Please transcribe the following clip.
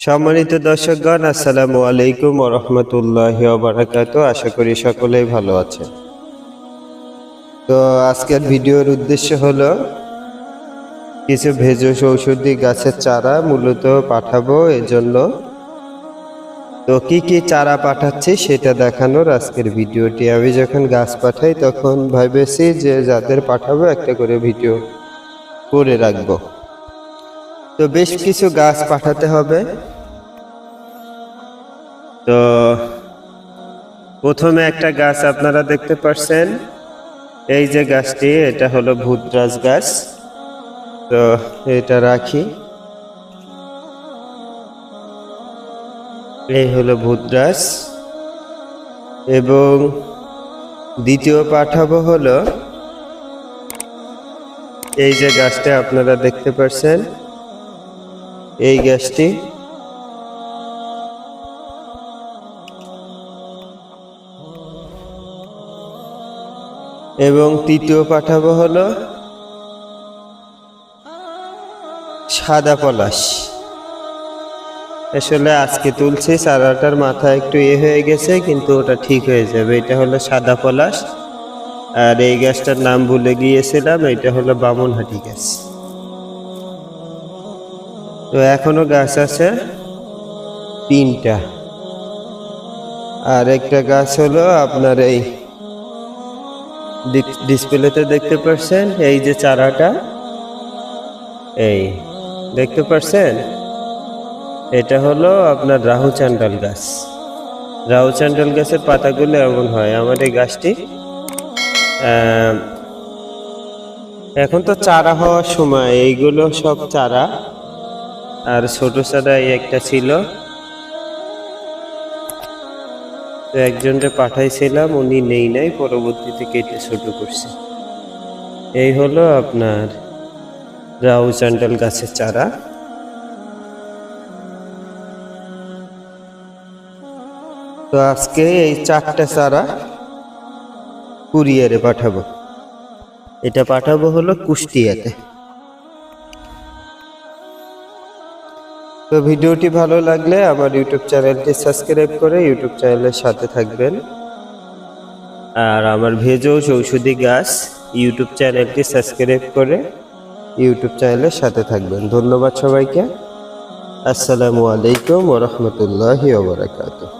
সম্মানিত দর্শকগণ, আসসালামু আলাইকুম রহমতুল্লাহ বারাকাত। আশা করি সকলেই ভালো আছে তো আজকের ভিডিওর উদ্দেশ্য হলো, কিছু ভেষজ ঔষধি গাছের চারা মূলত পাঠাবো এজন্য। তো কি কি চারা পাঠাচ্ছি সেটা দেখানোর আজকের ভিডিওটি। আমি যখন গাছ পাঠাই তখন ভেবেছি যে যাদের পাঠাবো একটা করে ভিডিও করে রাখব। তো বেশ কিছু গাছ পাঠাতে হবে। তো প্রথমে একটা গাছ আপনারা দেখতে পাচ্ছেন এই যে গাছটি, এটা হলো ভূতরাজ গাছ। তো এটা রাখি। এই হলো ভূতরাজ। এবং দ্বিতীয় পাঠাবো হলো, এই যে গাছটা আপনারা দেখতে পাচ্ছেন এই গ্যাসটি এবং তৃতীয় পাঠাবো হলো সাদা পলাশ। আসলে আজকে তুলছি চারাটার মাথা একটু এ হয়ে গেছে, কিন্তু ওটা ঠিক হয়ে যাবে। এটা হলো সাদা পলাশ। আর এই গাছটার নাম ভুলে গিয়েছিলাম, এটা হলো বামনহাটি গাছ তো এখনও গাছ আছে? তিনটা। আর একটা গাছ হলো আপনার এই ডিসপ্লেতে দেখতে পাচ্ছেন এই যে চারাটা। এই, দেখতে পাচ্ছেন এটা হলো আপনার রাহু চান্ডাল গাছ। রাহু চান্ডাল গাছের পাতাগুলো এমন হয়। আমার এই গাছটি এখন তো চারা হওয়ার সময়, এইগুলো সব চারা আর ছোট চারা এই একটা ছিল। তো একজনকে পাঠাইছিলাম, উনি নেই নাই, পরবর্তীতে কেটে ছোট করছে। এই হলো আপনার রাউ চান্ডাল গাছের চারা। তো আজকে এই চারটা চারা কুরিয়ারে পাঠাবো। এটা পাঠাবো হলো কুষ্টিয়াতে। তো ভিডিওটি ভালো লাগলে আমার ইউটিউব চ্যানেলটি সাবস্ক্রাইব করে ইউটিউব চ্যানেলের সাথে থাকবেন। আর আমার ভেজৌষ ঔষধি গাছ ইউটিউব চ্যানেলটি সাবস্ক্রাইব করে ইউটিউব চ্যানেলের সাথে থাকবেন। ধন্যবাদ সবাইকে। আসসালামু আলাইকুম ওরহমতুল্লাহি ওবরাকাতুহ